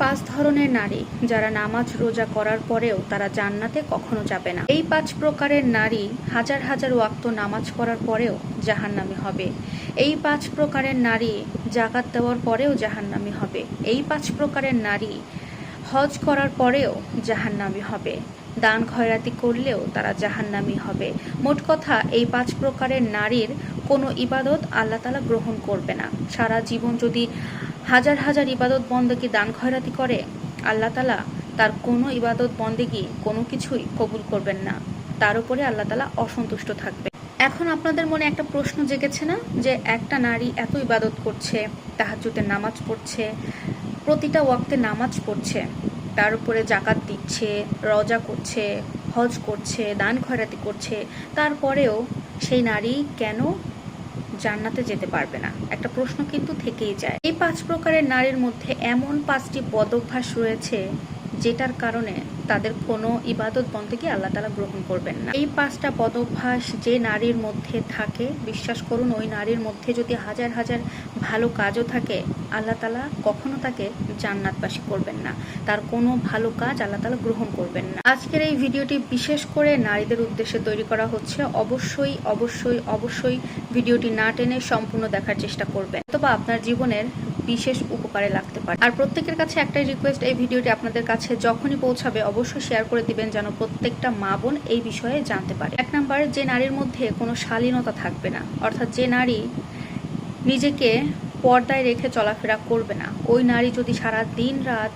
পাঁচ ধরনের নারী, যারা নামাজ রোজা করার পরেও তারা জান্নাতে কখনো যাবে না। এই পাঁচ প্রকারের নারী হাজার হাজার ওয়াক্ত নামাজ পড়ার পরেও জাহান্নামী হবে। এই পাঁচ প্রকারের নারী জাকাত দেওয়ার পরেও জাহান্নামী হবে। এই পাঁচ প্রকারের নারী হজ করার পরেও জাহান্নামী হবে। দান খয়রাতি করলেও তারা জাহান্নামী হবে। মোট কথা, এই পাঁচ প্রকারের নারীর কোনো ইবাদত আল্লাহ তালা গ্রহণ করবে না। সারা জীবন যদি হাজার হাজার ইবাদত বন্দেগী দান খয়রাতি করে, আল্লাহ তালা তার কোনো ইবাদত বন্দেগী কোনো কিছুই কবুল করবেন না। তার উপরে আল্লাহ তালা অসন্তুষ্ট থাকবে। এখন আপনাদের মনে একটা প্রশ্ন জেগেছে না? যে একটা নারী এত ইবাদত করছে তাহাজুদের নামাজ পড়ছে, প্রতিটা ওয়াক্তে নামাজ পড়ছে, তার উপরে জাকাত দিচ্ছে রজা করছে, হজ করছে, দান খয়রাতি করছে, তারপরেও সেই নারী কেন জান্নাতে যেতে পারবে না। একটা প্রশ্ন কিন্তু থেকেই যায়। এই পাঁচ প্রকারের নারীর মধ্যে এমন পাঁচটি বদভ্যাস রয়েছে যেটার কারণে তাদের কোনো ইবাদত বন্ধকে আল্লাহ তালা গ্রহণ করবেন না। এই পাঁচটা পদভ্যাস যে নারীর মধ্যে থাকে, বিশ্বাস করুন, ওই নারীর মধ্যে যদি হাজার হাজার ভালো কাজও থাকে, আল্লাহ তালা কখনো তাকে জান্নাতবাসী করবেন না। তার কোনো ভালো কাজ আল্লাহ তালা গ্রহণ করবেন না। আজকের এই ভিডিওটি বিশেষ করে নারীদের উদ্দেশ্যে তৈরি করা হচ্ছে। অবশ্যই অবশ্যই অবশ্যই ভিডিওটি না টেনে সম্পূর্ণ দেখার চেষ্টা করবেন। অথবা আপনার জীবনের বিশেষ উপকারে লাগতে পারে। আর প্রত্যেকের কাছে একটাই রিকোয়েস্ট এই ভিডিওটি আপনাদের কাছে যখনই পৌঁছাবে অবশ্যই শেয়ার করে দিবেন যেন প্রত্যেকটা মা বোন এই বিষয়ে জানতে পারে। এক নাম্বার যে নারীর মধ্যে কোনো শালীনতা থাকবে না, অর্থাৎ যে নারী নিজেকে পর্দায় রেখে চলাফেরা করবে না, ওই নারী যদি সারা দিন রাত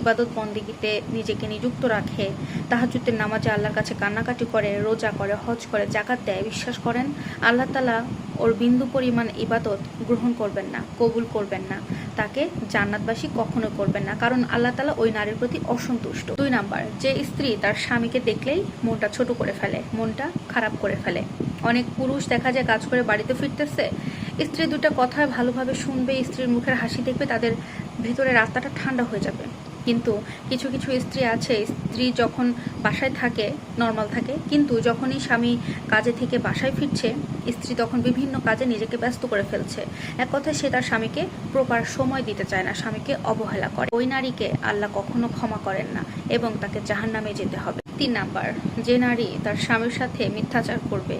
ইবাদত বন্দিগিতে নিজেকে নিযুক্ত রাখে তাহাজুদ্দের নামাজে আল্লাহর কাছে কান্নাকাটি করে, রোজা করে, হজ করে, জাকাত দেয়, বিশ্বাস করেন, আল্লাহ তালা ওর বিন্দু পরিমাণ ইবাদত গ্রহণ করবেন না, কবুল করবেন না। তাকে জান্নাতবাসী কখনো করবেন না, কারণ আল্লাহ তালা ওই নারীর প্রতি অসন্তুষ্ট। দুই নাম্বার, যে স্ত্রী তার স্বামীকে দেখলেই মনটা ছোট করে ফেলে, মনটা খারাপ করে ফেলে। অনেক পুরুষ দেখা যায় কাজ করে বাড়িতে ফিরতেছে, স্ত্রী দুটা কথায় ভালোভাবে শুনবে, স্ত্রীর মুখের হাসি দেখবে, তাদের ভেতরে রাস্তাটা ঠান্ডা হয়ে যাবে। কিন্তু কিছু কিছু স্ত্রী আছে, স্ত্রী যখন বাসায় থাকে নর্মাল থাকে, কিন্তু যখনই স্বামী কাজে থেকে বাসায় ফিরছে, স্ত্রী তখন বিভিন্ন কাজে নিজেকে ব্যস্ত করে ফেলছে। এক কথায় সে তার স্বামীকে প্রপার সময় দিতে চায় না, স্বামীকে অবহেলা করে। ওই নারীকে আল্লাহ কখনো ক্ষমা করেন না এবং তাকে জাহান নামে যেতে হবে। তিন নাম্বার, যে নারী তার স্বামীর সাথে মিথ্যাচার করবে,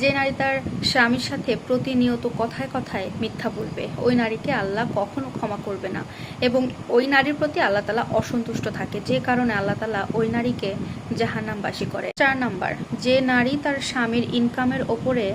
যে নারী তার স্বামীর সাথে প্রতিনিয়ত কথায় কথায় মিথ্যা বলবে, ওই নারীকে আল্লাহ কখনো ক্ষমা করবে না এবং ওই নারীর প্রতি আল্লাহ তালা অসন্তুষ্ট থাকে, যে কারণে আল্লাহ তালা ওই নারীকে জাহান্নামবাসী করে। চার নাম্বার, যে নারী তার স্বামীর ইনকামের ওপরে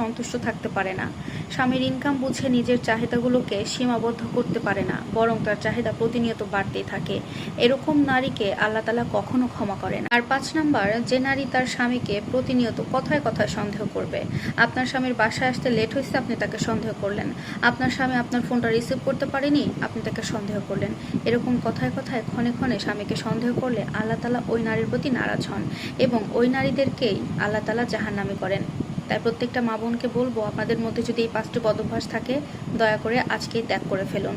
সন্তুষ্ট থাকতে পারে না। স্বামীর ইনকাম বুঝে নিজের চাহিদাগুলোকে সীমাবদ্ধ করতে পারে না, বরং তার চাহিদা প্রতিনিয়ত বাড়তেই থাকে। এরকম নারীকে আল্লাহ তালা কখনো ক্ষমা করে না। আর পাঁচ নাম্বার, যে নারী তার স্বামীকে প্রতিনিয়ত কথায় কথায় সন্দেহ করবে। আপনার স্বামীর বাসায় আসতে লেট হয়েছে, আপনি তাকে সন্দেহ করলেন। আপনার স্বামী আপনার ফোনটা রিসিভ করতে পারেনি, আপনি তাকে সন্দেহ করলেন। এরকম কথায় কথায় ক্ষণে ক্ষণে স্বামীকে সন্দেহ করলে আল্লাহ তালা ওই নারীর প্রতি নারাজ হন এবং ওই নারীদেরকেই আল্লাহ তালা জাহান্নামি করেন। তাই প্রত্যেকটা মা বোনকে বলব, আপনাদের মধ্যে যদি এই পাঁচটি বদভ্যাস থাকে, দয়া করে আজকেই ত্যাগ করে ফেলুন।